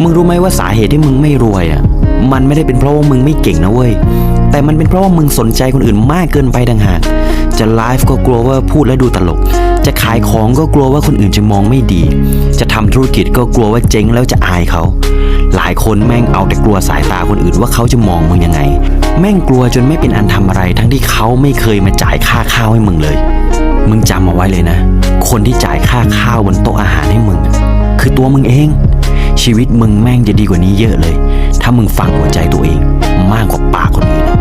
มึงรู้ไหมว่าสาเหตุที่มึงไม่รวยอะ มันไม่ได้เป็นเพราะว่ามึงไม่เก่งนะเว้ย แต่มันเป็นเพราะว่ามึงสนใจคนอื่นมากเกินไปต่างหาก จะไลฟ์ก็กลัวว่าพูดแล้วดูตลก จะขายของก็กลัวว่าคนอื่นจะมองไม่ดี จะทำธุรกิจก็กลัวว่าเจ๊งแล้วจะอายเขา หลายคนแม่งเอาแต่กลัวสายตาคนอื่นว่าเขาจะมองมึงยังไง แม่งกลัวจนไม่เป็นอันทำอะไร ทั้งที่เขาไม่เคยมาจ่ายค่าข้าวให้มึงเลย มึงจำเอาไว้เลยนะ คนที่จ่ายค่าข้าวบนโต๊ะอาหารให้มึง คือตัวมึงเอง ชีวิตมึงแม่งจะดีกว่านี้เยอะเลย ถ้ามึงฟังหัวใจตัวเองมากกว่าปากคนอื่น